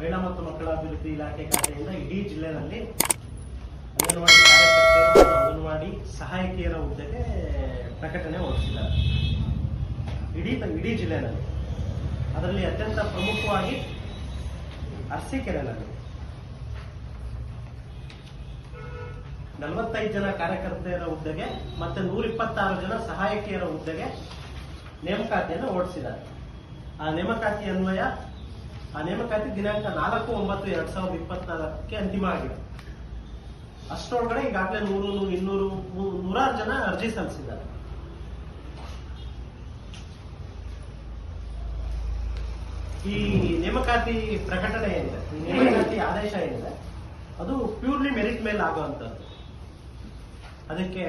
ಮಹಿಳಾ ಮತ್ತು ಮಕ್ಕಳ ಅಭಿವೃದ್ಧಿ ಇಲಾಖೆ ಖಾತೆಯಿಂದ ಇಡೀ ಜಿಲ್ಲೆಯಲ್ಲಿ ಅಂಗನವಾಡಿ ಕಾರ್ಯಕರ್ತೆಯರು ಅಂಗನವಾಡಿ ಸಹಾಯಕಿಯರ ಹುದ್ದೆಗೆ ಪ್ರಕಟಣೆ ಹೊರಡಿಸಿದ್ದಾರೆ. ಇಡೀ ಇಡೀ ಜಿಲ್ಲೆಯಲ್ಲಿ. ಅದರಲ್ಲಿ ಅತ್ಯಂತ ಪ್ರಮುಖವಾಗಿ ಅರಸೀಕೆರೆನಲ್ಲಿ ನಲವತ್ತೈದು ಜನ ಕಾರ್ಯಕರ್ತೆಯರ ಹುದ್ದೆಗೆ ಮತ್ತೆ ನೂರ ಇಪ್ಪತ್ತಾರು ಜನ ಸಹಾಯಕಿಯರ ಹುದ್ದೆಗೆ ನೇಮಕಾತಿಯನ್ನು ಓಡಿಸಿದ್ದಾರೆ ಆ ನೇಮಕಾತಿ ಅನ್ವಯ ಆ ನೇಮಕಾತಿ ದಿನಾಂಕ ನಾಲ್ಕು, ಒಂಬತ್ತು, ಎರಡ್ ಸಾವಿರದ ಇಪ್ಪತ್ನಾಲ್ಕಕ್ಕೆ ಅಂತಿಮ ಆಗಿದೆ. ಅಷ್ಟರೊಳಗಡೆ ಈಗಾಗಲೇ ನೂರು ನೂರು, ಇನ್ನೂರು ನೂರಾರು ಜನ ಅರ್ಜಿ ಸಲ್ಲಿಸಿದ್ದಾರೆ. ಈ ನೇಮಕಾತಿ ಪ್ರಕಟಣೆ ಏನಿದೆ? ಈ ನೇಮಕಾತಿ ಆದೇಶ ಏನಿದೆ? ಅದು ಪ್ಯೂರ್ಲಿ ಮೆರಿಟ್ ಮೇಲೆ ಆಗುವಂಥದ್ದು. ಅದಕ್ಕೆ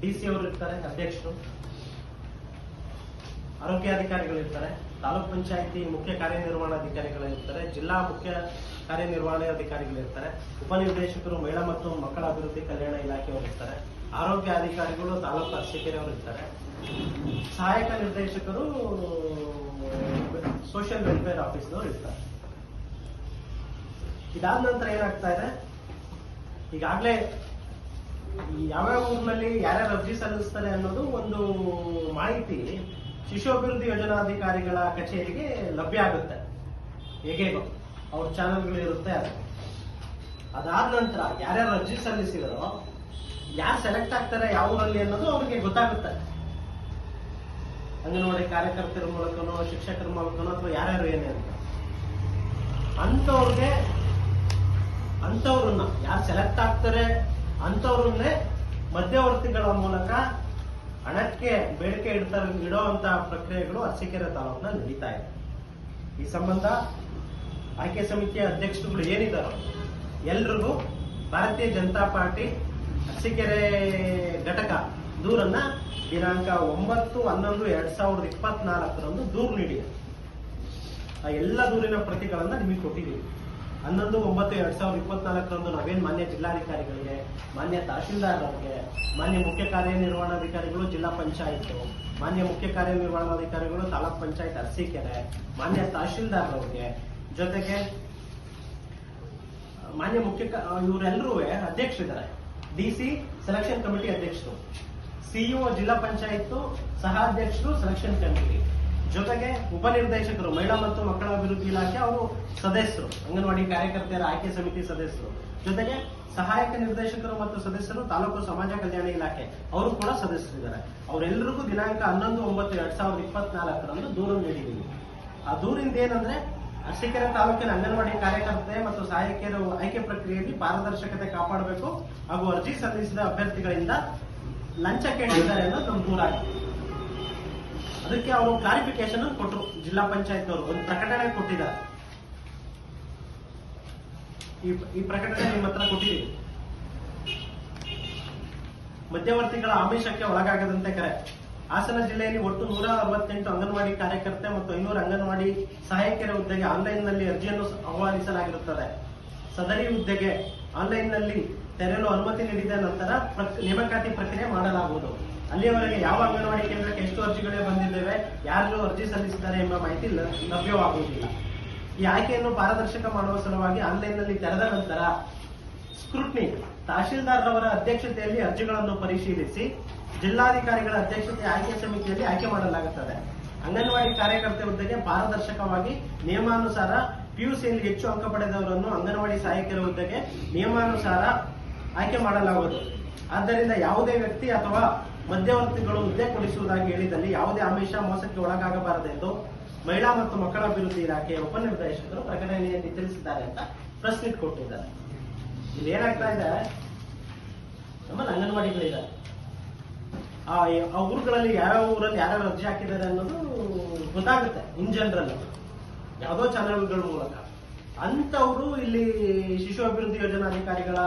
ಡಿ ಸಿ ಅವರು ಇರ್ತಾರೆ, ಅಧ್ಯಕ್ಷರು. ಆರೋಗ್ಯಾಧಿಕಾರಿಗಳು ಇರ್ತಾರೆ ತಾಲೂಕ್ ಪಂಚಾಯತಿ ಮುಖ್ಯ ಕಾರ್ಯನಿರ್ವಹಣಾಧಿಕಾರಿಗಳಿರ್ತಾರೆ ಜಿಲ್ಲಾ ಮುಖ್ಯ ಕಾರ್ಯನಿರ್ವಹಣೆ ಇರ್ತಾರೆ ಉಪನಿರ್ದೇಶಕರು, ಮಹಿಳಾ ಮತ್ತು ಮಕ್ಕಳ ಅಭಿವೃದ್ಧಿ ಕಲ್ಯಾಣ ಇಲಾಖೆಯವರು ಇರ್ತಾರೆ ಆರೋಗ್ಯ ಅಧಿಕಾರಿಗಳು, ತಾಲೂಕು ಅರಸೀಕೆರೆಯವರು ಇರ್ತಾರೆ ಸಹಾಯಕ ನಿರ್ದೇಶಕರು ಸೋಷಿಯಲ್ ವೆಲ್ಫೇರ್ ಆಫೀಸ್ನವರು ಇರ್ತಾರೆ. ಇದಾದ ನಂತರ ಏನಾಗ್ತಾ ಇದೆ? ಈಗಾಗಲೇ ಯಾವ್ಯಾವ ಊರಿನಲ್ಲಿ ಯಾರ್ಯಾರು ಅರ್ಜಿ ಸಲ್ಲಿಸ್ತಾರೆ ಅನ್ನೋದು ಒಂದು ಮಾಹಿತಿ ಶಿಶು ಅಭಿವೃದ್ಧಿ ಯೋಜನಾಧಿಕಾರಿಗಳ ಕಚೇರಿಗೆ ಲಭ್ಯ ಆಗುತ್ತೆ. ಹೇಗೇಗೋ, ಅವ್ರ ಚಾನೆಲ್ಗಳು ಇರುತ್ತೆ ಅದು. ಅದಾದ ನಂತರ ಯಾರ್ಯಾರು ಅರ್ಜಿ ಸಲ್ಲಿಸಿದರೋ, ಯಾರು ಸೆಲೆಕ್ಟ್ ಆಗ್ತಾರೆ, ಯಾವೂರಲ್ಲಿ ಅನ್ನೋದು ಅವ್ರಿಗೆ ಗೊತ್ತಾಗುತ್ತೆ. ಅಂಗನವಾಡಿ ಕಾರ್ಯಕರ್ತರ ಮೂಲಕನೋ, ಶಿಕ್ಷಕರ ಮೂಲಕನೋ ಅಥವಾ ಯಾರ್ಯಾರು ಏನೇ ಅಂತ. ಅಂಥವ್ರಿಗೆ, ಅಂಥವ್ರನ್ನ ಯಾರು ಸೆಲೆಕ್ಟ್ ಆಗ್ತಾರೆ, ಅಂಥವ್ರನ್ನೇ ಮಧ್ಯವರ್ತಿಗಳ ಮೂಲಕ ಹಣಕ್ಕೆ ಬೇಡಿಕೆ ಇಡ್ತಾರೆ, ಇಡುವಂತ ಪ್ರಕ್ರಿಯೆಗಳು ಅರಸೀಕೆರೆ ತಾಲೂಕಿನಲ್ಲಿ ನಡೀತಾ ಇದೆ. ಈ ಸಂಬಂಧ ಆಯ್ಕೆ ಸಮಿತಿಯ ಅಧ್ಯಕ್ಷರುಗಳು ಏನಿದ್ದಾರೋ ಎಲ್ರಿಗೂ ಭಾರತೀಯ ಜನತಾ ಪಾರ್ಟಿ ಅರಸೀಕೆರೆ ಘಟಕ ದೂರನ್ನ ದಿನಾಂಕ ಒಂಬತ್ತು, ಹನ್ನೊಂದು, ಎರಡ್ ಸಾವಿರದ ಇಪ್ಪತ್ನಾಲ್ಕರಂದು ದೂರು ನೀಡಿದೆ. ಆ ಎಲ್ಲ ದೂರಿನ ಪ್ರತಿಗಳನ್ನ ನಿಮಗೆ ಕೊಟ್ಟಿದ್ದೀವಿ. ಹನ್ನೊಂದು, ಒಂಬತ್ತು, ಎರಡ್ ಸಾವಿರದ ಇಪ್ಪತ್ನಾಲ್ಕರಂದು ನಾವೇನ್ ಮಾನ್ಯ ಜಿಲ್ಲಾಧಿಕಾರಿಗಳಿಗೆ, ಮಾನ್ಯ ತಹಶೀಲ್ದಾರ್ ಅವರಿಗೆ ಮಾನ್ಯ ಮುಖ್ಯ ಕಾರ್ಯನಿರ್ವಹಣಾಧಿಕಾರಿಗಳು, ಜಿಲ್ಲಾ ಪಂಚಾಯತ್ ಮಾನ್ಯ ಮುಖ್ಯ ಕಾರ್ಯನಿರ್ವಹಣಾಧಿಕಾರಿಗಳು, ತಾಲೂಕ್ ಪಂಚಾಯತ್ ಅರಸೀಕೆರೆ, ಮಾನ್ಯ ತಹಶೀಲ್ದಾರ್ ಅವರಿಗೆ ಜೊತೆಗೆ, ಮಾನ್ಯ ಮುಖ್ಯ ಇವರೆಲ್ಲರೂ ಅಧ್ಯಕ್ಷರಿದ್ದಾರೆ. ಡಿ ಸಿ ಸೆಲೆಕ್ಷನ್ ಕಮಿಟಿ ಅಧ್ಯಕ್ಷರು. ಸಿಇಒ ಜಿಲ್ಲಾ ಪಂಚಾಯತ್ ಸಹ ಅಧ್ಯಕ್ಷರು, ಸೆಲೆಕ್ಷನ್ ಕಮಿಟಿ. ಜೊತೆಗೆ ಉಪನಿರ್ದೇಶಕರು, ಮಹಿಳಾ ಮತ್ತು ಮಕ್ಕಳ ಅಭಿವೃದ್ಧಿ ಇಲಾಖೆ, ಅವರು ಸದಸ್ಯರು, ಅಂಗನವಾಡಿ ಕಾರ್ಯಕರ್ತೆಯರ, ಆಯ್ಕೆ ಸಮಿತಿ ಸದಸ್ಯರು. ಜೊತೆಗೆ ಸಹಾಯಕ ನಿರ್ದೇಶಕರು ಮತ್ತು ಸದಸ್ಯರು, ತಾಲೂಕು ಸಮಾಜ ಕಲ್ಯಾಣ ಇಲಾಖೆ, ಅವರು ಕೂಡ ಸದಸ್ಯರಿದ್ದಾರೆ. ಅವರೆಲ್ಲರಿಗೂ ದಿನಾಂಕ ಹನ್ನೊಂದು, ಒಂಬತ್ತು, ಎರಡ್ ಸಾವಿರದ ಇಪ್ಪತ್ನಾಲ್ಕರಂದು ದೂರು ನೀಡಿದ್ದೀವಿ ಆ ದೂರಿಂದ ಏನಂದ್ರೆ, ಅರಸೀಕೆರೆ ತಾಲೂಕಿನ ಅಂಗನವಾಡಿ ಕಾರ್ಯಕರ್ತೆ ಮತ್ತು ಸಹಾಯಕಿಯರು ಆಯ್ಕೆ ಪ್ರಕ್ರಿಯೆಯಲ್ಲಿ ಪಾರದರ್ಶಕತೆ ಕಾಪಾಡಬೇಕು ಹಾಗೂ ಅರ್ಜಿ ಸಲ್ಲಿಸಿದ ಅಭ್ಯರ್ಥಿಗಳಿಂದ ಲಂಚ ಕೇಳಿದ್ದಾರೆ ಅನ್ನೋದು ದೂರ ದೂರಾಗಿದೆ. ಅದಕ್ಕೆ ಅವರು ಕ್ಲಾರಿಫಿಕೇಶನ್ ಕೊಟ್ಟರು ಜಿಲ್ಲಾ ಪಂಚಾಯತ್ ಅವರು ಒಂದು ಪ್ರಕಟಣೆ ಕೊಟ್ಟಿದ್ದಾರೆ. ಈ ಪ್ರಕಟಣೆ ನಿಮ್ಮ ಹತ್ರ ಕೊಟ್ಟಿದ್ದೀವಿ ಮಧ್ಯವರ್ತಿಗಳ ಆಮಿಷಕ್ಕೆ ಒಳಗಾಗದಂತೆ ಕರೆ. ಹಾಸನ ಜಿಲ್ಲೆಯಲ್ಲಿ ಒಟ್ಟು ನೂರ ಅರವತ್ತೆಂಟು ಅಂಗನವಾಡಿ ಕಾರ್ಯಕರ್ತೆ ಮತ್ತು ಐನೂರು ಅಂಗನವಾಡಿ ಸಹಾಯಕಿಯರ ಹುದ್ದೆಗೆ ಆನ್ಲೈನ್ನಲ್ಲಿ ಅರ್ಜಿಯನ್ನು ಆಹ್ವಾನಿಸಲಾಗಿರುತ್ತದೆ. ಸದರಿ ಹುದ್ದೆಗೆ ಆನ್ಲೈನ್ನಲ್ಲಿ ತೆರೆಯಲು ಅನುಮತಿ ನೀಡಿದ ನಂತರ ನೇಮಕಾತಿ ಪ್ರಕ್ರಿಯೆ ಮಾಡಲಾಗುವುದು. ಅಲ್ಲಿಯವರೆಗೆ ಯಾವ ಅಂಗನವಾಡಿ ಕೇಂದ್ರಕ್ಕೆ ಎಷ್ಟು ಅರ್ಜಿಗಳೇ ಬಂದಿದ್ದೇವೆ ಯಾರು ಅರ್ಜಿ ಸಲ್ಲಿಸಿದ್ದಾರೆ ಎಂಬ ಮಾಹಿತಿ ಲಭ್ಯವಾಗುವುದಿಲ್ಲ. ಈ ಆಯ್ಕೆಯನ್ನು ಪಾರದರ್ಶಕ ಮಾಡುವ ಸಲುವಾಗಿ ಆನ್ಲೈನ್ನಲ್ಲಿ ತೆರೆದ ನಂತರ ಸ್ಕ್ರೂಟ್ನಿ ತಹಶೀಲ್ದಾರ್ರವರ ಅಧ್ಯಕ್ಷತೆಯಲ್ಲಿ ಅರ್ಜಿಗಳನ್ನು ಪರಿಶೀಲಿಸಿ ಜಿಲ್ಲಾಧಿಕಾರಿಗಳ ಅಧ್ಯಕ್ಷತೆ ಆಯ್ಕೆ ಸಮಿತಿಯಲ್ಲಿ ಆಯ್ಕೆ ಮಾಡಲಾಗುತ್ತದೆ. ಅಂಗನವಾಡಿ ಕಾರ್ಯಕರ್ತೆ ಹುದ್ದೆಗೆ ಪಾರದರ್ಶಕವಾಗಿ ನಿಯಮಾನುಸಾರ ಪಿಯುಸಿಯಲ್ಲಿ ಹೆಚ್ಚು ಅಂಕ ಪಡೆದವರನ್ನು ಅಂಗನವಾಡಿ ಸಹಾಯಕರ ಹುದ್ದೆಗೆ ನಿಯಮಾನುಸಾರ ಆಯ್ಕೆ ಮಾಡಲಾಗುವುದು. ಆದ್ದರಿಂದ ಯಾವುದೇ ವ್ಯಕ್ತಿ ಅಥವಾ ಮಧ್ಯವರ್ತಿಗಳು ಹುದ್ದೆ ಕೊಡಿಸುವುದಾಗಿ ಹೇಳಿದಲ್ಲಿ ಯಾವುದೇ ಆಮಿಷ ಮೋಸಕ್ಕೆ ಒಳಗಾಗಬಾರದೆಂದು ಮಹಿಳಾ ಮತ್ತು ಮಕ್ಕಳ ಅಭಿವೃದ್ಧಿ ಇಲಾಖೆಯ ಉಪನಿರ್ದೇಶಕರು ಪ್ರಕಟಣೆಯಲ್ಲಿ ತಿಳಿಸಿದ್ದಾರೆ ಅಂತ ಪ್ರೆಸ್ ಮೀಟ್ ಕೊಟ್ಟಿದ್ದಾರೆ. ಇಲ್ಲಿ ಏನಾಗ್ತಾ ಇದೆ? ನಮ್ಮಲ್ಲಿ ಅಂಗನವಾಡಿಗಳಿದ್ದಾರೆ ಆ ಆ ಊರುಗಳಲ್ಲಿ ಯಾವ್ಯಾವ ಊರಲ್ಲಿ ಯಾರ್ಯಾವ ಅರ್ಜಿ ಹಾಕಿದ್ದಾರೆ ಅನ್ನೋದು ಗೊತ್ತಾಗುತ್ತೆ, ಇನ್ ಜನರಲ್ ಯಾವುದೋ ಚಾನೆಲ್ಗಳ ಮೂಲಕ. ಅಂತವರು ಇಲ್ಲಿ ಶಿಶು ಅಭಿವೃದ್ಧಿ ಯೋಜನಾಧಿಕಾರಿಗಳ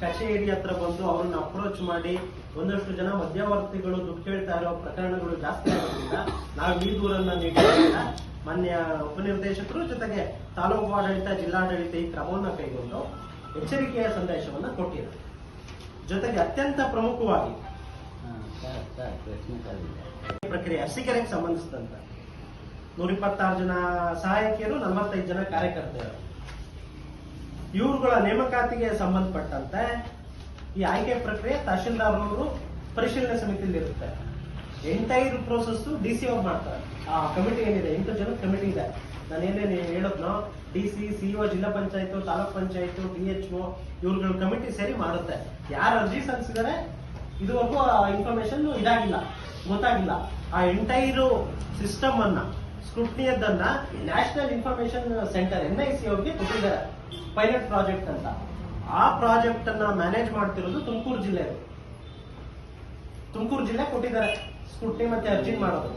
ಕಚೇರಿ ಹತ್ರ ಬಂದು ಅವ್ರನ್ನ ಅಪ್ರೋಚ್ ಮಾಡಿ ಒಂದಷ್ಟು ಜನ ಮಧ್ಯವರ್ತಿಗಳು ದುಡ್ಡು ಕೇಳ್ತಾ ಇರೋ ಪ್ರಕರಣಗಳು ಜಾಸ್ತಿ ಆಗೋದ್ರಿಂದ ನಾವು ಈ ದೂರನ್ನ ನೀಡಿದ್ರಿಂದ ಮಾನ್ಯ ಉಪನಿರ್ದೇಶಕರು ಜೊತೆಗೆ ತಾಲೂಕು ಆಡಳಿತ ಜಿಲ್ಲಾಡಳಿತ ಈ ಕ್ರಮವನ್ನು ಕೈಗೊಂಡು ಎಚ್ಚರಿಕೆಯ ಸಂದೇಶವನ್ನ ಕೊಟ್ಟಿದ್ದಾರೆ. ಜೊತೆಗೆ ಅತ್ಯಂತ ಪ್ರಮುಖವಾಗಿ ಪ್ರಕ್ರಿಯೆ ಅರಸೀಕೆರೆಗೆ ಸಂಬಂಧಿಸಿದಂತ ನೂರ ಇಪ್ಪತ್ತಾರು ಜನ ಸಹಾಯಕಿಯರು ನಲವತ್ತೈದು ಜನ ಕಾರ್ಯಕರ್ತರು ಇವರುಗಳ ನೇಮಕಾತಿಗೆ ಸಂಬಂಧಪಟ್ಟಂತೆ ಈ ಆಯ್ಕೆ ಪ್ರಕ್ರಿಯೆ ತಹಶೀಲ್ದಾರ್ ಅವರು ಪರಿಶೀಲನೆ ಸಮಿತಿಯಲ್ಲಿ ಇರುತ್ತೆ ಎಂಟೈರ್ ಪ್ರೋಸೆಸ್ ಡಿ ಸಿ ಅವ್ರು ಮಾಡ್ತಾರೆ. ಆ ಕಮಿಟಿ ಏನಿದೆ? ಎಂಟು ಜನ ಕಮಿಟಿ ಇದೆ. ನಾನು ಏನೇನು ಹೇಳಿದ್ನೋ ಡಿ ಸಿ ಸಿ ಒ ಜಿಲ್ಲಾ panchayat, taluk panchayat D H O ಇವ್ರುಗಳ committee ಸೇರಿ ಮಾಡುತ್ತೆ. ಯಾರು ಅರ್ಜಿ ಸಲ್ಲಿಸಿದರೆ? ಇದುವರೆಗೂ ಇನ್ಫಾರ್ಮೇಶನ್ ಇದಾಗಿಲ್ಲ, ಗೊತ್ತಾಗಿಲ್ಲ. ಆ ಎಂಟೈರು ಸಿಸ್ಟಮ್ ಅನ್ನ ಸ್ಕ್ರೂಟ್ನಿಯದನ್ನ national information centre N I C ಅವ್ರಿಗೆ ಕೊಟ್ಟಿದ್ದಾರೆ. ಪೈಲಟ್ ಪ್ರಾಜೆಕ್ಟ್ ಅಂತ. ಆ ಪ್ರಾಜೆಕ್ಟ್ ಅನ್ನ ಮ್ಯಾನೇಜ್ ಮಾಡ್ತಿರೋದು ತುಮಕೂರು ಜಿಲ್ಲೆ. ತುಮಕೂರು ಜಿಲ್ಲೆ ಕೊಟ್ಟಿದ್ದಾರೆ. ಸ್ಕೂಟಿ ಮತ್ತೆ ಅರ್ಜಿ ಮಾಡೋದು.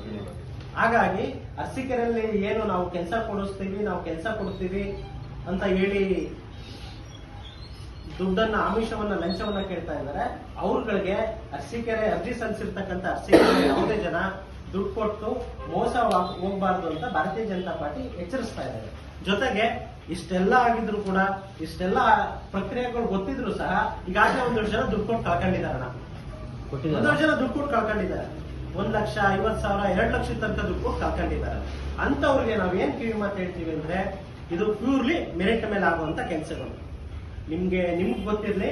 ಹಾಗಾಗಿ ಅರಸೀಕೆರೆಯಲ್ಲಿ ಏನು ನಾವು ಕೆಲಸ ಕೊಡಿಸ್ತೀವಿ, ನಾವು ಕೆಲಸ ಕೊಡ್ತೀವಿ ಅಂತ ಹೇಳಿ ದುಡ್ಡನ್ನ, ಆಮಿಷವನ್ನ, ಲಂಚವನ್ನ ಕೇಳ್ತಾ ಇದ್ದಾರೆ. ಅವ್ರಗಳಿಗೆ ಅರಸೀಕೆರೆ ಅರ್ಜಿ ಸಲ್ಲಿಸಿರ್ತಕ್ಕಂಥ ಅರಸೀಕೆರೆ ಯಾವುದೇ ಜನ ದುಡ್ಡು ಕೊಟ್ಟು ಮೋಸ ಹೋಗ್ಬಾರ್ದು ಅಂತ ಭಾರತೀಯ ಜನತಾ ಪಾರ್ಟಿ ಎಚ್ಚರಿಸ್ತಾ ಇದ್ದಾರೆ. ಜೊತೆಗೆ ಇಷ್ಟೆಲ್ಲ ಆಗಿದ್ರು ಕೂಡ ಇಷ್ಟೆಲ್ಲ ಪ್ರಕ್ರಿಯೆಗಳು ಗೊತ್ತಿದ್ರು ಸಹ ಈಗಾಗಲೇ ಒಂದೆರಡು ಜನ ದುಡ್ಡು ಕೊಟ್ಟು ಕಳ್ಕೊಂಡಿದ್ದಾರೆ ಒಂದು ಜನ ದುಡ್ಡು ಕೊಟ್ಟು ಕಳ್ಕೊಂಡಿದ್ದಾರೆ. ಒಂದ್ ಲಕ್ಷ ಐವತ್ ಸಾವಿರ ಎರಡ್ ಲಕ್ಷ ತನಕ ದುಡ್ಡು ಕೊಟ್ಟು ಕಳ್ಕೊಂಡಿದ್ದಾರೆ. ಅಂತವ್ರಿಗೆ ನಾವ್ ಏನ್ ಕಿವಿ ಮಾತು ಹೇಳ್ತೀವಿ ಅಂದ್ರೆ ಇದು ಪ್ಯೂರ್ಲಿ ಮೆರಿಟ್ ಮೇಲೆ ಆಗುವಂತ ಕೆಲಸಗಳು. ನಿಮ್ಗೆ ನಿಮ್ಗೆ ಗೊತ್ತಿರ್ಲಿ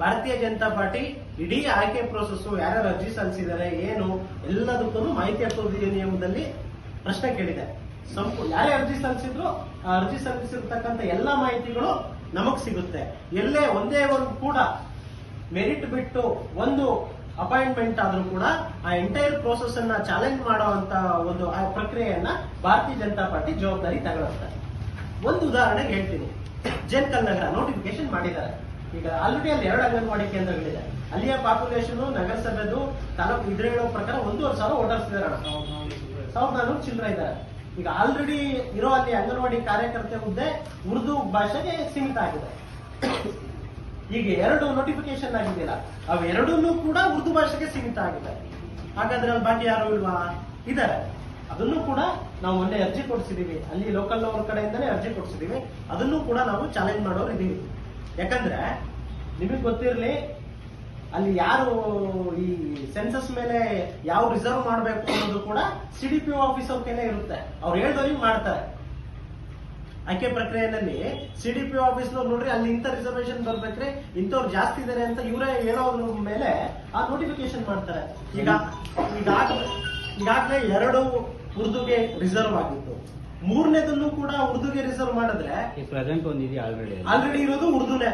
ಭಾರತೀಯ ಜನತಾ ಪಾರ್ಟಿ ಇಡೀ ಆಯ್ಕೆ ಪ್ರೋಸೆಸ್ ಯಾರ್ಯಾರು ಅರ್ಜಿ ಸಲ್ಲಿಸಿದ್ದಾರೆ ಏನು ಎಲ್ಲದಕ್ಕೂ ಮಾಹಿತಿ ಹಕ್ಕು ನಿಯಮದಲ್ಲಿ ಪ್ರಶ್ನೆ ಕೇಳಿದೆ. ಸಂಪೂರ್ಣ ಯಾರೇ ಅರ್ಜಿ ಸಲ್ಲಿಸಿದ್ರು ಅರ್ಜಿ ಸಲ್ಲಿಸಿರ್ತಕ್ಕಂಥ ಎಲ್ಲ ಮಾಹಿತಿಗಳು ನಮಗ್ ಸಿಗುತ್ತೆ. ಎಲ್ಲೇ ಒಂದೇ ಒಂದು ಕೂಡ ಮೆರಿಟ್ ಬಿಟ್ಟು ಒಂದು ಅಪಾಯಿಂಟ್ಮೆಂಟ್ ಆದ್ರೂ ಕೂಡ ಆ ಎಂಟೈರ್ ಪ್ರೋಸೆಸ್ ಅನ್ನ ಚಾಲೆಂಜ್ ಮಾಡುವಂತ ಒಂದು, ಆ ಪ್ರಕ್ರಿಯೆಯನ್ನ ಭಾರತೀಯ ಜನತಾ ಪಾರ್ಟಿ ಜವಾಬ್ದಾರಿ ತಗೊಳುತ್ತೆ ಒಂದು ಉದಾಹರಣೆಗೆ ಹೇಳ್ತೀನಿ. ಜೇನ್ ನಗರ ನೋಟಿಫಿಕೇಶನ್ ಮಾಡಿದ್ದಾರೆ. ಈಗ ಆಲ್ರೆಡಿ ಅಲ್ಲಿ ಎರಡು ಅಂಗನವಾಡಿ ಕೇಂದ್ರಗಳಿದೆ. ಅಲ್ಲಿಯ ಪಾಪ್ಯುಲೇಷನ್ ನಗರಸಭೆದು ತಾಲೂಕು ಇದ್ರೆ ಹೇಳೋ ಪ್ರಕಾರ ಒಂದೂವರೆ ಸಾವಿರ ಓಟರ್ಸ್ ಇದ್ದಾರೆ ಸಾವಿರದ ನಾನೂರು ಚಿಲ್ಲರೆ ಇದ್ದಾರೆ. ಈಗ ಆಲ್ರೆಡಿ ಇರೋ ಅಲ್ಲಿ ಅಂಗನವಾಡಿ ಕಾರ್ಯಕರ್ತೆ ಹುದ್ದೆ ಉರ್ದು ಭಾಷೆಗೆ ಸೀಮಿತ ಆಗಿದೆ. ಈಗ ಎರಡು ನೋಟಿಫಿಕೇಶನ್ ಆಗಿದೆಯಲ್ಲ ಅವೆರಡೂ ಕೂಡ ಉರ್ದು ಭಾಷೆಗೆ ಸೀಮಿತ ಆಗಿದೆ. ಹಾಗಾದ್ರೆ ಅಲ್ಲಿ ಬಾಕಿ ಯಾರು ಇಲ್ವಾ? ಇದ್ದಾರೆ. ಅದನ್ನು ಕೂಡ ನಾವು ಮೊನ್ನೆ ಅರ್ಜಿ ಕೊಡಿಸಿದೀವಿ. ಅಲ್ಲಿ ಲೋಕಲ್ ಅವ್ರ ಕಡೆಯಿಂದನೇ ಅರ್ಜಿ ಕೊಡಿಸಿದೀವಿ. ಅದನ್ನು ಕೂಡ ನಾವು ಚಾಲೆಂಜ್ ಮಾಡೋರು ಇದೀವಿ. ಯಾಕಂದ್ರೆ, ನಿಮಗೆ ಗೊತ್ತಿರಲಿ ಅಲ್ಲಿ ಯಾರು ಈ ಸೆನ್ಸಸ್ ಮೇಲೆ ಯಾವ ರಿಸರ್ವ್ ಮಾಡಬೇಕು ಅನ್ನೋದು ಕೂಡ ಸಿ ಡಿ ಪಿ ಆಫೀಸ್ ಅವ್ರ ಇರುತ್ತೆ. ಅವ್ರು ಹೇಳ್ದವ್ರಿಗೆ ಮಾಡ್ತಾರೆ. ಆಯ್ಕೆ ಪ್ರಕ್ರಿಯೆಯಲ್ಲಿ ಸಿ ಡಿ ಪಿ ಆಫೀಸ್ನವ್ರು ನೋಡ್ರಿ ಅಲ್ಲಿ ಇಂಥ ರಿಸರ್ವೇಶನ್ ಬರ್ಬೇಕ್ರೆ, ಇಂಥವ್ರು ಜಾಸ್ತಿ ಇದಾರೆ ಅಂತ ಇವರೇ ಹೇಳೋದ್ರ ಮೇಲೆ ಆ ನೋಟಿಫಿಕೇಶನ್ ಮಾಡ್ತಾರೆ. ಈಗ ಈಗಾಗಲೇ ಈಗಾಗಲೇ ಎರಡು ಉರ್ದುಗೆ ರಿಸರ್ವ್ ಆಗಿತ್ತು. ಮೂರನೇದನ್ನು ಕೂಡ ಉರ್ದುಗೆ ರಿಸರ್ವ್ ಮಾಡಿದ್ರೆ ಈ ಪ್ರೆಸೆಂಟ್ ಒಂದಿದೆ ಆಲ್ರೆಡಿ ಆಲ್ರೆಡಿ ಇರೋದು ಉರ್ದುನೇ.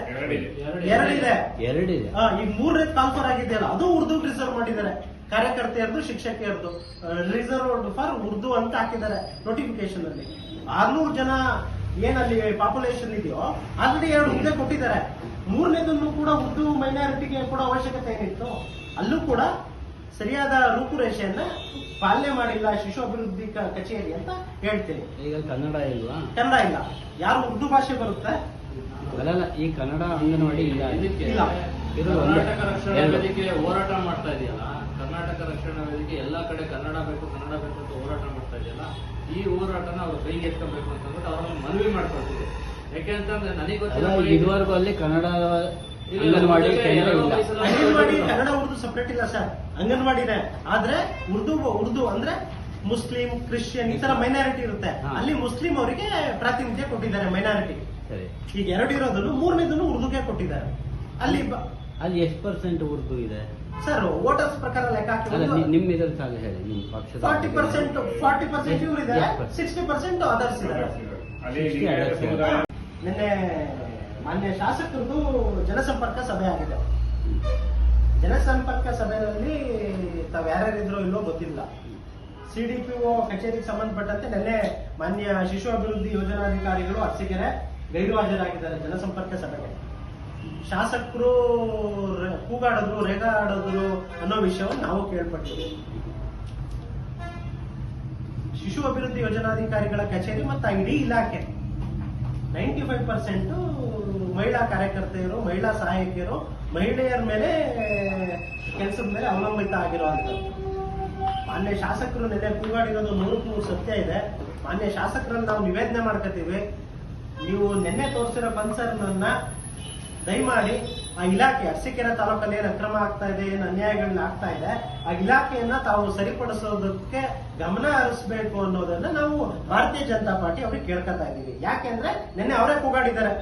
ಎರಡಿದೆ. ಎರಡಿದೆ. ಈಗ ಮೂರನೇ ಕಾಲ್ಫರ್ ಆಗಿದೆಯಲ್ಲ ಅದು ಉರ್ದು ರಿಸರ್ವ್ ಮಾಡಿದ್ದಾರೆ. ಕಾರ್ಯಕರ್ತೆಯರ್ದು ಶಿಕ್ಷಕಿಯರ್ದು ರಿಸರ್ವ್ ಫಾರ್ ಉರ್ದು ಅಂತ ಹಾಕಿದ್ದಾರೆ ನೋಟಿಫಿಕೇಶನ್ ಅಲ್ಲಿ. ಆರ್ನೂರು ಜನ ಏನಲ್ಲಿ ಪಾಪ್ಯುಲೇಷನ್ ಇದೆಯೋ ಆಲ್ರೆಡಿ ಎರಡು ಹುದ್ದೆ ಕೊಟ್ಟಿದ್ದಾರೆ. ಮೂರನೇದನ್ನು ಕೂಡ ಉರ್ದು ಮೈನಾರಿಟಿಗೆ ಕೂಡ ಅವಶ್ಯಕತೆ ಏನಿತ್ತು ಅಲ್ಲೂ ಕೂಡ ಸರಿಯಾದ ರೂಪುರೇಷೆಯನ್ನ ಪಾಲನೆ ಮಾಡಿಲ್ಲ ಶಿಶು ಅಭಿವೃದ್ಧಿ ಕಚೇರಿ ಅಂತ ಹೇಳ್ತೇನೆ. ಈಗ ಕನ್ನಡ ಇಲ್ವಾ? ಕನ್ನಡ ಇಲ್ಲ. ಯಾರು ಉರ್ದು ಭಾಷೆ ಬರುತ್ತೆ? ಅಲ್ಲಲ್ಲ ಈ ಕನ್ನಡ ಅಂಗನವಾಡಿ ಇಲ್ಲ. ಇದಕ್ಕೆ ಇಲ್ಲ. ಇದು. ಕರ್ನಾಟಕ ರಕ್ಷಣಾ ವೇದಿಕೆ ಹೋರಾಟ ಮಾಡ್ತಾ ಇದೆಯಲ್ಲ? ಕರ್ನಾಟಕ ರಕ್ಷಣಾ ವೇದಿಕೆ ಎಲ್ಲಾ ಕಡೆ ಕನ್ನಡ ಬೇಕು ಕನ್ನಡ ಬೇಕು ಅಂತ ಹೋರಾಟ ಮಾಡ್ತಾ ಇದೆಯಲ್ಲ? ಈ ಹೋರಾಟನ ಅವ್ರು ಕೈಗೆ ಎತ್ಕೊಬೇಕು ಅಂತ ಅಂದ್ಬಿಟ್ಟು ಅವ್ರನ್ನ ಮನವಿ ಮಾಡ್ಕೊಳ್ತೀವಿ ಯಾಕೆ ಅಂತಂದ್ರೆ ನನಗೆ ಗೊತ್ತಿಲ್ಲ ಇದುವರೆಗೂ ಅಲ್ಲಿ ಕನ್ನಡ ಅಂಗನವಾಡಿ ಕೇಂದ್ರ ಇಲ್ಲ. ಅಂಗನವಾಡಿ ಕನ್ನಡ ಉರ್ದು ಸಪ್ರೇಟ್ ಇಲ್ಲ ಸರ್. ಅಂಗನವಾಡಿನೇ ಆದ್ರೆ ಉರ್ದು ಉರ್ದು ಅಂದ್ರೆ ಮುಸ್ಲಿಂ ಕ್ರಿಶ್ಚಿಯನ್ ಈ ತರ ಮೈನಾರಿಟಿ ಇರುತ್ತೆ. ಅಲ್ಲಿ ಮುಸ್ಲಿಂ ಅವರಿಗೆ ಪ್ರಾತಿನಿಧ್ಯ ಕೊಟ್ಟಿದ್ದಾರೆ ಮೈನಾರಿಟಿ ಸರಿ. ಈಗ ಎರಡು ಇರೋದನ್ನು ಮೂರನೇದನ್ನು ಉರ್ದುಗೆ ಕೊಟ್ಟಿದ್ದಾರೆ. ಅಲ್ಲಿ ಅಲ್ಲಿ ಎಷ್ಟು ಪರ್ಸೆಂಟ್ ಉರ್ದು ಇದೆ? ಸರ್ ವೋಟರ್ಸ್ ಪ್ರಕಾರ ಲೆಕ್ಕ ಹಾಕಿ ನಿಮ್ಮ ಇದ್ರ ಸಾಲ ಹೇಳಿ ನಿಮ್ಮ ಪಕ್ಷದ ಫಾರ್ಟಿ ಪರ್ಸೆಂಟ್ ಫಾರ್ಟಿ ಪರ್ಸೆಂಟ್ ಇವರು ಇದ್ದಾರೆ? ಸಿಕ್ಸ್ಟಿ ಪರ್ಸೆಂಟ್ ಅದರ್ಸ್ ಇದೆ. ನಿನ್ನೆ ಮಾನ್ಯ ಶಾಸಕರದು ಜನಸಂಪರ್ಕ ಸಭೆ ಆಗಿದೆ. ಜನಸಂಪರ್ಕ ಸಭೆಯಲ್ಲಿ ತಾವ್ ಯಾರ್ಯಾರಿದ್ರು ಇಲ್ಲೋ ಗೊತ್ತಿಲ್ಲ. ಸಿ ಡಿ ಪಿ ಒ ಕಚೇರಿಗೆ ಸಂಬಂಧಪಟ್ಟಂತೆ ನಿನ್ನೆ ಮಾನ್ಯ ಶಿಶು ಅಭಿವೃದ್ಧಿ ಯೋಜನಾಧಿಕಾರಿಗಳು ಅರಸೀಕೆರೆ ಗೈರು ಹಾಜರಾಗಿದ್ದಾರೆ ಜನಸಂಪರ್ಕ ಸಭೆಗೆ. ಶಾಸಕರು ಕೂಗಾಡಿದ್ರು, ರೇಗಾಡಿದ್ರು ಅನ್ನೋ ವಿಷಯವನ್ನು ನಾವು ಕೇಳ್ಪಟ್ಟಿದ್ದೀವಿ. ಶಿಶು ಅಭಿವೃದ್ಧಿ ಯೋಜನಾಧಿಕಾರಿಗಳ ಕಚೇರಿ ಮತ್ತು ಇಡೀ ಇಲಾಖೆ. ನೈಂಟಿ ಫೈವ್ ಪರ್ಸೆಂಟ್ ಮಹಿಳಾ ಕಾರ್ಯಕರ್ತೆಯರು, ಮಹಿಳಾ ಸಹಾಯಕಿಯರು, ಮಹಿಳೆಯರ ಮೇಲೆ ಕೆಲಸದ ಮೇಲೆ ಅವಲಂಬಿತ ಆಗಿರುವಂತದ್ದು ಮಾನ್ಯ ಶಾಸಕರು ನೆಲೆ ಕೂಗಾಡಿರೋದು ನೂರಕ್ಕೆ ನೂರು ಸತ್ಯ ಇದೆ. ಮಾನ್ಯ ಶಾಸಕರನ್ನ ನಾವು ನಿವೇದನೆ ಮಾಡ್ಕೋತೀವಿ ನೀವು ನಿನ್ನೆ ತೋರಿಸಿರೋ ಕನ್ಸರ್ನನ್ನ ದಯಮಾಡಿ ಆ ಇಲಾಖೆ, ಅರಸೀಕೆರೆ ತಾಲೂಕಲ್ಲಿ ಏನು ಅಕ್ರಮ ಆಗ್ತಾ ಇದೆ, ಏನು ಅನ್ಯಾಯಗಳನ್ನ ಆಗ್ತಾ ಇದೆ, ಆ ಇಲಾಖೆಯನ್ನ ತಾವು ಸರಿಪಡಿಸೋದಕ್ಕೆ ಗಮನ ಹರಿಸಬೇಕು ಅನ್ನೋದನ್ನ ನಾವು ಭಾರತೀಯ ಜನತಾ ಪಾರ್ಟಿ ಅವ್ರಿಗೆ ಕೇಳ್ಕೊತಾ ಇದ್ದೀವಿ. ಯಾಕೆಂದ್ರೆ ನಿನ್ನೆ ಅವರೇ ಕೂಗಾಡಿದ್ದಾರೆ.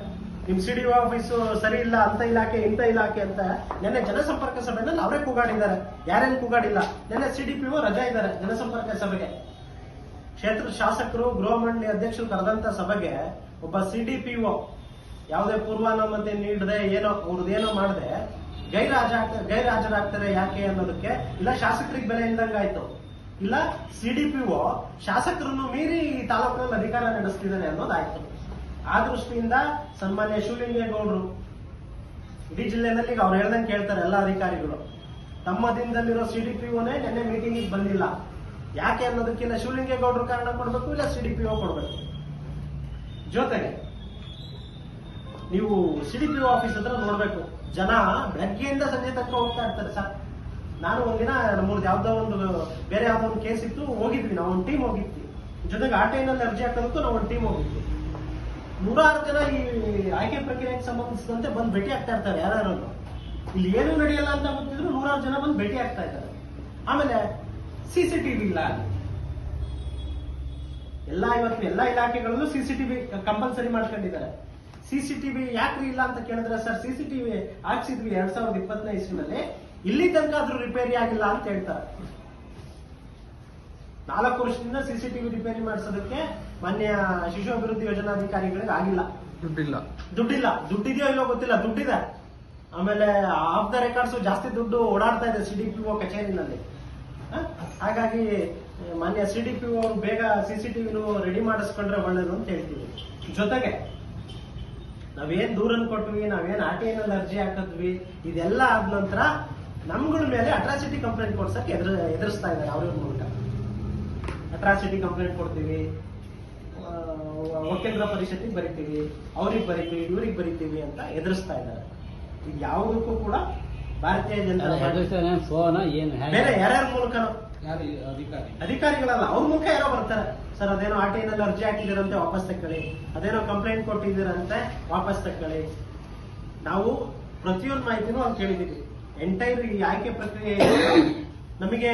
ನಿಮ್ ಸಿ ಡಿ ಆಫೀಸ್ ಸರಿ ಇಲ್ಲ, ಅಂತ ಇಲಾಖೆ, ಇಂಥ ಇಲಾಖೆ ಅಂತ ನೆನ್ನೆ ಜನಸಂಪರ್ಕ ಸಭೆನಲ್ಲಿ ಅವರೇ ಕೂಗಾಡಿದ್ದಾರೆ. ಯಾರೇನು ಕೂಗಾಡಿಲ್ಲ? ನೆನ್ನೆ ಸಿ ಡಿ ಪಿ ರಜಾ ಇದ್ದಾರೆ ಜನಸಂಪರ್ಕ ಸಭೆಗೆ. ಕ್ಷೇತ್ರ ಶಾಸಕರು, ಗೃಹ ಮಂಡಳಿ ಅಧ್ಯಕ್ಷರು ಕರೆದಂತ ಸಭೆಗೆ ಒಬ್ಬ ಸಿ ಡಿ ಪಿ ಒ ಯಾವುದೇ ಪೂರ್ವಾನುಮತಿ ನೀಡದೆ, ಏನೋ ಅವ್ರದ್ದೇನೋ ಮಾಡದೆ, ಗೈರಾಜ ಗೈರಾಜರಾಗ್ತಾರೆ ಯಾಕೆ ಅನ್ನೋದಕ್ಕೆ ಇಲ್ಲ ಶಾಸಕರಿಗೆ ಬೆಲೆ ಇಲ್ದಂಗಾಯ್ತು ಇಲ್ಲ ಸಿ ಡಿ ಪಿ ಒ ಶಾಸಕರನ್ನು ಮೀರಿ ಈ ತಾಲೂಕಿನಲ್ಲಿ ಅಧಿಕಾರ ನಡೆಸ್ತಿದ್ದಾನೆ ಅನ್ನೋದಾಯ್ತು. ಆ ದೃಷ್ಟಿಯಿಂದ ಸನ್ಮಾನ್ಯ ಶಿವಲಿಂಗೇಗೌಡರು ಇಡೀ ಜಿಲ್ಲೆನಲ್ಲಿ ಈಗ ಅವ್ರು ಹೇಳ್ದಂಗೆ ಕೇಳ್ತಾರೆ ಎಲ್ಲ ಅಧಿಕಾರಿಗಳು. ತಮ್ಮ ದಿನದಲ್ಲಿರೋ ಸಿ ಡಿ ಪಿ ಒನೇ ನಿನ್ನೆ ಮೀಟಿಂಗಿಗೆ ಬಂದಿಲ್ಲ. ಯಾಕೆ ಅನ್ನೋದಕ್ಕಿಲ್ಲ ಶಿವಲಿಂಗೇಗೌಡರು ಕಾರಣ ಕೊಡಬೇಕು ಇಲ್ಲ ಸಿ ಡಿ ಪಿ ಓ ಕೊಡಬೇಕು? ಜೊತೆಗೆ, ನೀವು C D P O office ಹತ್ರ ನೋಡ್ಬೇಕು. ಜನ ಬೆಳಗ್ಗೆಯಿಂದ ಸಂಜೆ ತನಕ ಹೋಗ್ತಾ ಇರ್ತಾರೆ ಸರ್. ನಾನು ಒಂದಿನ ನಮ್ಮೂರ್ದು ಯಾವ್ದೋ ಒಂದು ಬೇರೆ ಯಾವ್ದೋ ಒಂದು ಕೇಸ್ ಇತ್ತು, ಹೋಗಿದ್ವಿ. ನಾವು ಟೀಮ್ ಹೋಗಿದ್ವಿ. ಜೊತೆಗೆ ಆ ಟೈಮಲ್ಲಿ ಅರ್ಜಿ ಹಾಕೋದಕ್ಕೂ ನಾವು ಒಂದು ಟೀಮ್ ಹೋಗಿದ್ವಿ. ನೂರಾರು ಜನ ಈ ಆಯ್ಕೆ ಪ್ರಕ್ರಿಯೆಗೆ ಸಂಬಂಧಿಸಿದಂತೆ ಬಂದು ಭೇಟಿ ಆಗ್ತಾ ಇರ್ತಾರೆ ಯಾರ್ಯಾರು ಇಲ್ಲಿ ಏನು ನಡೆಯಲ್ಲ ಅಂತ ಗೊತ್ತಿದ್ರು ನೂರಾರು ಜನ ಬಂದು ಭೇಟಿ ಆಗ್ತಾ ಇದ್ದಾರೆ. ಆಮೇಲೆ ಸಿ ಟಿವಿ ಇಲ್ಲ. ಎಲ್ಲ ಇವತ್ತು ಎಲ್ಲ ಇಲಾಖೆಗಳಲ್ಲೂ ಸಿ ಸಿ ಟಿವಿ ಕಂಪಲ್ಸರಿ ಮಾಡ್ಕೊಂಡಿದ್ದಾರೆ. ಸಿ ಸಿ ಟಿವಿ ಯಾಕ್ರಿ ಇಲ್ಲ ಅಂತ ಕೇಳಿದ್ರೆ ಸರ್ ಸಿ ಸಿ ಟಿವಿ ಹಾಕ್ಸಿದ್ವಿ ಎರಡ್ ಸಾವಿರದ ಇಪ್ಪತ್ತನೇ ಇಸ್ವಿನಲ್ಲಿ. ಇಲ್ಲಿ ತನಕ ಆದ್ರೂ ರಿಪೇರಿ ಆಗಿಲ್ಲ ಅಂತ ಹೇಳ್ತಾರೆ. ನಾಲ್ಕು ವರ್ಷದಿಂದ ಸಿ ಟಿವಿ ರಿಪೇರಿ ಮಾಡಿಸೋದಕ್ಕೆ ಮಾನ್ಯ ಶಿಶು ಅಭಿವೃದ್ಧಿ ಯೋಜನಾಧಿಕಾರಿಗಳಿಗೆ ಆಗಿಲ್ಲ. ದುಡ್ಡಿಲ್ಲ. ದುಡ್ಡಿಲ್ಲ. ದುಡ್ಡಿದೆಯೋ ಇಲ್ಲೋ ಗೊತ್ತಿಲ್ಲ. ದುಡ್ಡಿದೆ. ಆಮೇಲೆ ಆಫ್ ದ ರೆಕಾರ್ಡ್ಸ್ ಜಾಸ್ತಿ ದುಡ್ಡು ಓಡಾಡ್ತಾ ಇದೆ ಸಿ ಡಿ ಪಿ ಒ ಕಚೇರಿನಲ್ಲಿ? ಹಾಗಾಗಿ ಮಾನ್ಯ ಸಿ ಡಿ ಪಿ ಅವರು ಬೇಗ ಸಿ ಸಿ ಟಿವಿನು ರೆಡಿ ಮಾಡಿಸ್ಕೊಂಡ್ರೆ ಒಳ್ಳೇದು ಅಂತ ಹೇಳ್ತೀವಿ. ಜೊತೆಗೆ ನಾವೇನ್ ದೂರನ್ನು ಕೊಟ್ವಿ ನಾವೇನ್ ಆರ್ ಟಿ ಐನಲ್ಲಿ ಅರ್ಜಿ ಹಾಕಿದ್ವಿ ಇದೆಲ್ಲ ಆದ ನಂತರ ನಮ್ಗಳ ಮೇಲೆ ಅಟ್ರಾಸಿಟಿ ಕಂಪ್ಲೇಂಟ್ ಕೊಡ್ಸಕ್ಕೆ ಎದುರು ಎದುರಿಸ್ತಾ ಇದ್ದಾರೆ ಅವ್ರ ಮೂಲಕ. ಅಟ್ರಾಸಿಟಿ ಕಂಪ್ಲೇಂಟ್ ಕೊಡ್ತೀವಿ. ವಕೀಲರ ಪರಿಷತ್ತಿಗೆ ಬರಿತೀವಿ ಅವ್ರಿಗೆ ಬರಿತೀವಿ ಇವ್ರಿಗೆ ಬರಿತೀವಿ ಅಂತ ಎದುರಿಸ್ತಾ ಇದ್ದಾರೆ. ಈಗ ಯಾವುದಕ್ಕೂ ಕೂಡ ಭಾರತೀಯ ಜನತಾ ಬೇರೆ ಯಾರ್ಯಾರ ಮೂಲಕನೋ. ಯಾರು ಅಧಿಕಾರಿ? ಅಧಿಕಾರಿಗಳಲ್ಲ ಅವ್ರ ಮೂಲಕ ಯಾರೋ ಬರ್ತಾರೆ. ಸರ್ ಅದೇನೋ ಆರ್ ಟಿ ಅರ್ಜಿ ಹಾಕಿದಿರಂತೆ ವಾಪಸ್ ತಕ್ಕಳಿ ಅದೇನೋ ಕಂಪ್ಲೇಂಟ್ ಕೊಟ್ಟಿದ್ದೀರಂತೆ ವಾಪಸ್ ತಕ್ಕೊಳ್ಳಿ ನಾವು ಪ್ರತಿಯೊಂದು ಮಾಹಿತಿನೂ ಅವ್ರು ಕೇಳಿದ್ದೀವಿ. ಎಂಟೈರ್ ಈ ಆಯ್ಕೆ ಪ್ರಕ್ರಿಯೆ ನಮಗೆ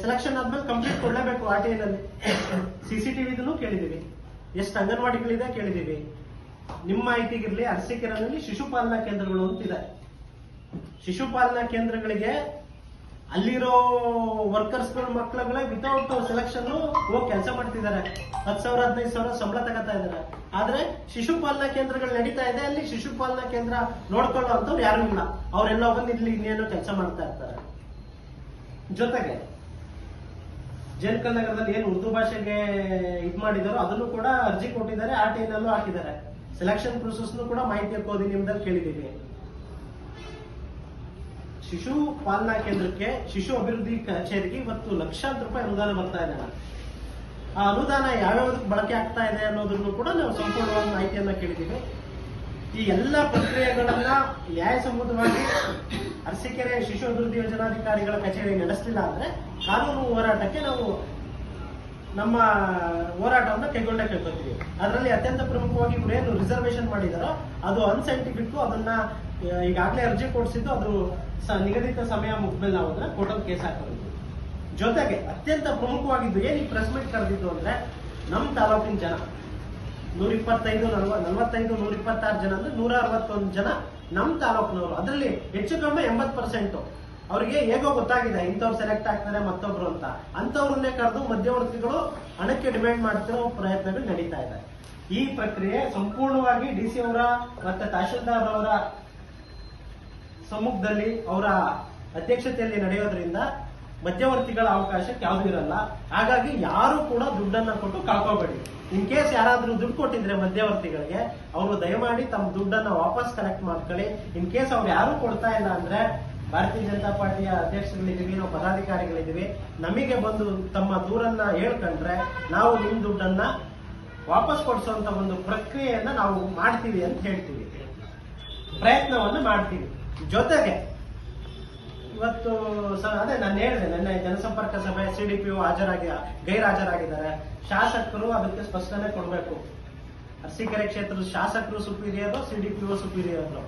ಸೆಲೆಕ್ಷನ್ ಆದ್ಮೇಲೆ ಕಂಪ್ಲೀಟ್ ಕೊಡಲೇಬೇಕು ಆರ್ ಟಿ ಸಿ ಸಿಸಿಟಿವಿದನ್ನು ಕೇಳಿದೀವಿ ಎಷ್ಟು ಅಂಗನವಾಡಿಗಳಿದೆ ಕೇಳಿದೀವಿ ನಿಮ್ಮ ಮಾಹಿತಿಗಿರ್ಲಿ ಅರಸೀಕೆರೆನಲ್ಲಿ ಶಿಶುಪಾಲನಾ ಕೇಂದ್ರಗಳು ಅಂತಿದೆ ಶಿಶುಪಾಲನಾ ಕೇಂದ್ರಗಳಿಗೆ ಅಲ್ಲಿರೋ ವರ್ಕರ್ಸ್ಗಳು ಮಕ್ಕಳುಗಳೇ ವಿತೌಟ್ ಸೆಲೆಕ್ಷನ್ ಹೋಗಿ ಕೆಲಸ ಮಾಡ್ತಿದ್ದಾರೆ. ಹತ್ತು ಸಾವಿರ, ಹದಿನೈದು ಸಾವಿರ ಸಂಬಳ ತಗೋತಾ ಇದ್ದಾರೆ. ಆದ್ರೆ ಶಿಶುಪಾಲನಾ ಕೇಂದ್ರಗಳು ನಡೀತಾ ಇದೆ, ಅಲ್ಲಿ ಶಿಶುಪಾಲನಾ ಕೇಂದ್ರ ನೋಡ್ಕೊಳ್ಳೋ ಅಂತವ್ರು ಯಾರು ಇಲ್ಲ. ಅವರೆಲ್ಲ ಬಂದು ಇಲ್ಲಿ ಇನ್ನೇನೋ ಕೆಲಸ ಮಾಡ್ತಾ ಇರ್ತಾರೆ. ಜೊತೆಗೆ ಜೇನ್ಕಲ್ ನಗರದಲ್ಲಿ ಏನು ಉರ್ದು ಭಾಷೆಗೆ ಇದು ಮಾಡಿದಾರೋ ಅದನ್ನು ಕೂಡ ಅರ್ಜಿ ಕೊಟ್ಟಿದ್ದಾರೆ ಆರ್ ಟಿ ನಲ್ಲೂ ಹಾಕಿದ್ದಾರೆ ಸೆಲೆಕ್ಷನ್ ಪ್ರೊಸೆಸ್ನು ಕೂಡ ಮಾಹಿತಿ ಹಕ್ಕೋದಿ ನಿಮ್ದಲ್ಲಿ ಕೇಳಿದ್ದೀವಿ ಶಿಶು ಪಾಲನಾ ಕೇಂದ್ರಕ್ಕೆ ಶಿಶು ಅಭಿವೃದ್ಧಿ ಕಚೇರಿಗೆ ಇವತ್ತು ಲಕ್ಷಾಂತರ ರೂಪಾಯಿ ಅನುದಾನ ಬರ್ತಾ ಇದೆ ಆ ಅನುದಾನ ಯಾವ್ಯಾವ್ದಕ್ಕೆ ಬಳಕೆ ಆಗ್ತಾ ಇದೆ ಅನ್ನೋದನ್ನು ಕೂಡ ನಾವು ಸಂಪೂರ್ಣವಾದ ಮಾಹಿತಿಯನ್ನ ಕೇಳಿದ್ದೀವಿ ಈ ಎಲ್ಲ ಪ್ರಕ್ರಿಯೆಗಳನ್ನ ನ್ಯಾಯಸಮ್ಮತವಾಗಿ ಅರಸೀಕೆರೆ ಶಿಶು ಅಭಿವೃದ್ಧಿ ಯೋಜನಾಧಿಕಾರಿಗಳ ಕಚೇರಿ ನಡೆಸಲಿಲ್ಲ ಅಂದ್ರೆ ಕಾನೂನು ಹೋರಾಟಕ್ಕೆ ನಾವು ನಮ್ಮ ಹೋರಾಟವನ್ನು ಕೈಗೊಂಡೇ ಕೈಗೊಳ್ತೀವಿ ಅದರಲ್ಲಿ ಅತ್ಯಂತ ಪ್ರಮುಖವಾಗಿ ಇವ್ರು ಏನು ರಿಸರ್ವೇಶನ್ ಮಾಡಿದಾರೋ ಅದು ಅನ್ಸೈಂಟಿಫಿಕ್ ಅದನ್ನ ಈಗಾಗಲೇ ಅರ್ಜಿ ಕೊಡಿಸಿದ್ದು ಅದು ನಿಗದಿತ ಸಮಯ ಮುಗಿದ್ಮೇಲೆ ನಾವು ಅದನ್ನ ಕೋರ್ಟಲ್ಲಿ ಕೇಸ್ ಹಾಕೋದು ಜೊತೆಗೆ ಅತ್ಯಂತ ಪ್ರಮುಖವಾಗಿದ್ದು ಏನು ಈ ಪ್ರೆಸ್ ಮೀಟ್ ಕರೆದಿದ್ದು ಅಂದ್ರೆ ನಮ್ಮ ತಾಲೂಕಿನ ಜನ ನೂರ ಇಪ್ಪತ್ತೈದು ನಲ್ವ, ನಲ್ವತ್ತೈದು ನೂರ ಇಪ್ಪತ್ತಾರು ಜನ ಅಂದ್ರೆ ನೂರ ಅರವತ್ತೊಂದು ಜನ ನಮ್ಮ ತಾಲೂಕಿನವರು. ಅದರಲ್ಲಿ ಹೆಚ್ಚು ಕಮ್ಮಿ ಎಂಬತ್ತು ಪರ್ಸೆಂಟ್ ಅವರಿಗೆ ಹೇಗೋ ಗೊತ್ತಾಗಿದೆ, ಇಂಥವ್ರು ಸೆಲೆಕ್ಟ್ ಆಗ್ತಾರೆ ಮತ್ತೊಬ್ರು ಅಂತ. ಅಂಥವ್ರನ್ನೇ ಕರೆದು ಮಧ್ಯವರ್ತಿಗಳು ಹಣಕ್ಕೆ ಡಿಮ್ಯಾಂಡ್ ಮಾಡ್ತಿರೋ ಪ್ರಯತ್ನಗಳು ನಡೀತಾ ಇದೆ. ಈ ಪ್ರಕ್ರಿಯೆ ಸಂಪೂರ್ಣವಾಗಿ ಡಿ ಸಿ ಅವರ ಮತ್ತೆ ತಹಶೀಲ್ದಾರ್ ಅವರ ಸಮ್ಮುಖದಲ್ಲಿ, ಅವರ ಅಧ್ಯಕ್ಷತೆಯಲ್ಲಿ ನಡೆಯೋದ್ರಿಂದ ಮಧ್ಯವರ್ತಿಗಳ ಅವಕಾಶಕ್ಕೆ ಯಾವುದೂ ಇರಲ್ಲ. ಹಾಗಾಗಿ ಯಾರು ಕೂಡ ದುಡ್ಡನ್ನ ಕೊಟ್ಟು ಕಳ್ಕೋಬೇಡಿ. ಇನ್ ಕೇಸ್ ಯಾರಾದ್ರೂ ದುಡ್ಡು ಕೊಟ್ಟಿದ್ರೆ ಮಧ್ಯವರ್ತಿಗಳಿಗೆ, ಅವರು ದಯಮಾಡಿ ತಮ್ಮ ದುಡ್ಡನ್ನ ವಾಪಸ್ ಕಲೆಕ್ಟ್ ಮಾಡ್ಕೊಳ್ಳಿ. ಇನ್ ಕೇಸ್ ಅವ್ರು ಯಾರು ಕೊಡ್ತಾ ಇಲ್ಲ ಅಂದ್ರೆ ಭಾರತೀಯ ಜನತಾ ಪಾರ್ಟಿಯ ಅಧ್ಯಕ್ಷಗಳಿದ್ದೀವಿ ನಾವು ಪದಾಧಿಕಾರಿಗಳಿದ್ದೀವಿ. ನಮಗೆ ಬಂದು ತಮ್ಮ ದೂರನ್ನ ಹೇಳ್ಕೊಂಡ್ರೆ ನಾವು ನಿಮ್ಮ ದುಡ್ಡನ್ನ ವಾಪಸ್ ಕೊಡಿಸುವಂತ ಒಂದು ಪ್ರಕ್ರಿಯೆಯನ್ನ ನಾವು ಮಾಡ್ತೀವಿ ಅಂತ ಹೇಳ್ತೀವಿ. ಪ್ರಯತ್ನವನ್ನು ಮಾಡ್ತೀವಿ. ಜೊತೆಗೆ ಇವತ್ತು ಅದೇ ನಾನು ಹೇಳಿದೆ, ನಿನ್ನೆ ಜನಸಂಪರ್ಕ ಸಭೆ, ಸಿ ಡಿ ಪಿ ಹಾಜರಾಗಿ, ಗೈರಾಜರಾಗಿದ್ದಾರೆ. ಶಾಸಕರು ಅದಕ್ಕೆ ಸ್ಪಷ್ಟನೆ ಕೊಡಬೇಕು. ಅರಸೀಕೆರೆ ಕ್ಷೇತ್ರದ ಶಾಸಕರು superior C D P superior